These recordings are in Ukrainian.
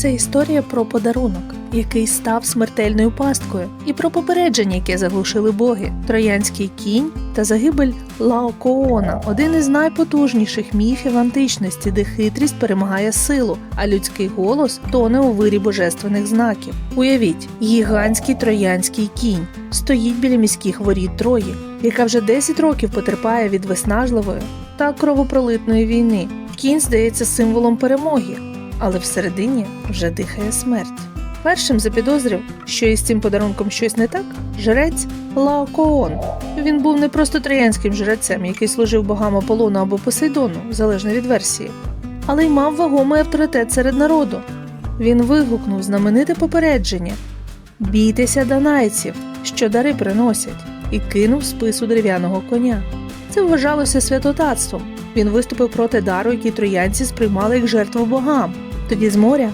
Це історія про подарунок, який став смертельною пасткою, і про попередження, яке заглушили боги, троянський кінь та загибель Лаокоона один із найпотужніших міфів античності, де хитрість перемагає силу, а людський голос тоне у вирі божественних знаків. Уявіть, гігантський троянський кінь стоїть біля міських воріт Трої, яка вже 10 років потерпає від виснажливої та кровопролитної війни. Кінь здається символом перемоги, але всередині вже дихає смерть. Першим запідозрив, що із цим подарунком щось не так, жрець Лаокоон. Він був не просто троянським жрецем, який служив богам Аполлону або Посейдону, залежно від версії, але й мав вагомий авторитет серед народу. Він вигукнув знамените попередження: Бійтеся данайців, що дари приносять, і кинув спису дерев'яного коня. Це вважалося святотатством. Він виступив проти дару, який троянці сприймали як жертву богам. Тоді з моря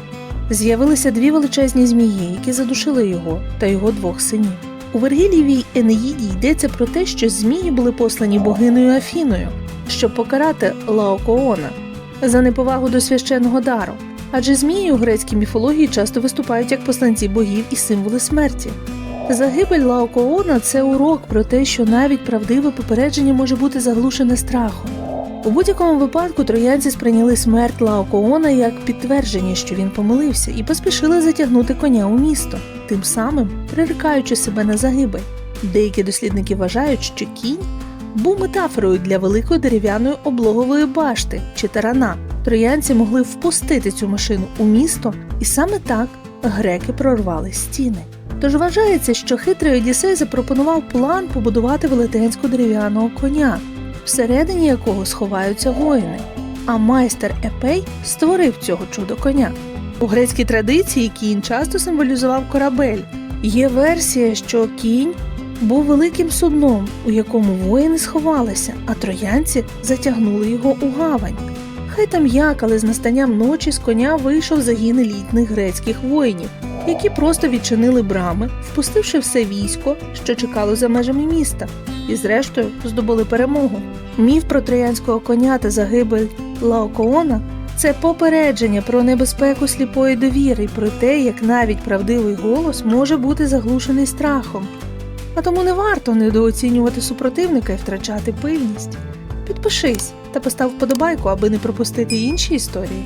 з'явилися дві величезні змії, які задушили його та його двох синів. У Вергілієвій Енеїді йдеться про те, що змії були послані богинею Афіною, щоб покарати Лаокоона за неповагу до священного дару. Адже змії у грецькій міфології часто виступають як посланці богів і символи смерті. Загибель Лаокоона це урок про те, що навіть правдиве попередження може бути заглушене страхом. У будь-якому випадку троянці сприйняли смерть Лаокоона як підтвердження, що він помилився, і поспішили затягнути коня у місто, тим самим прирікаючи себе на загибель. Деякі дослідники вважають, що кінь був метафорою для великої дерев'яної облогової башти чи тарана. Троянці могли впустити цю машину у місто, і саме так греки прорвали стіни. Тож вважається, що хитрий Одіссей запропонував план побудувати велетенського дерев'яного коня, всередині якого сховаються воїни. А майстер Епей створив цього чудо коня. У грецькій традиції кінь часто символізував корабель. Є версія, що кінь був великим судном, у якому воїни сховалися, а троянці затягнули його у гавань. Хай там як, але з настанням ночі з коня вийшов загін елітних грецьких воїнів, які просто відчинили брами, впустивши все військо, що чекало за межами міста, і зрештою здобули перемогу. Міф про троянського коня та загибель Лаокоона це попередження про небезпеку сліпої довіри і про те, як навіть правдивий голос може бути заглушений страхом. А тому не варто недооцінювати супротивника і втрачати пильність. Підпишись та постав вподобайку, аби не пропустити інші історії.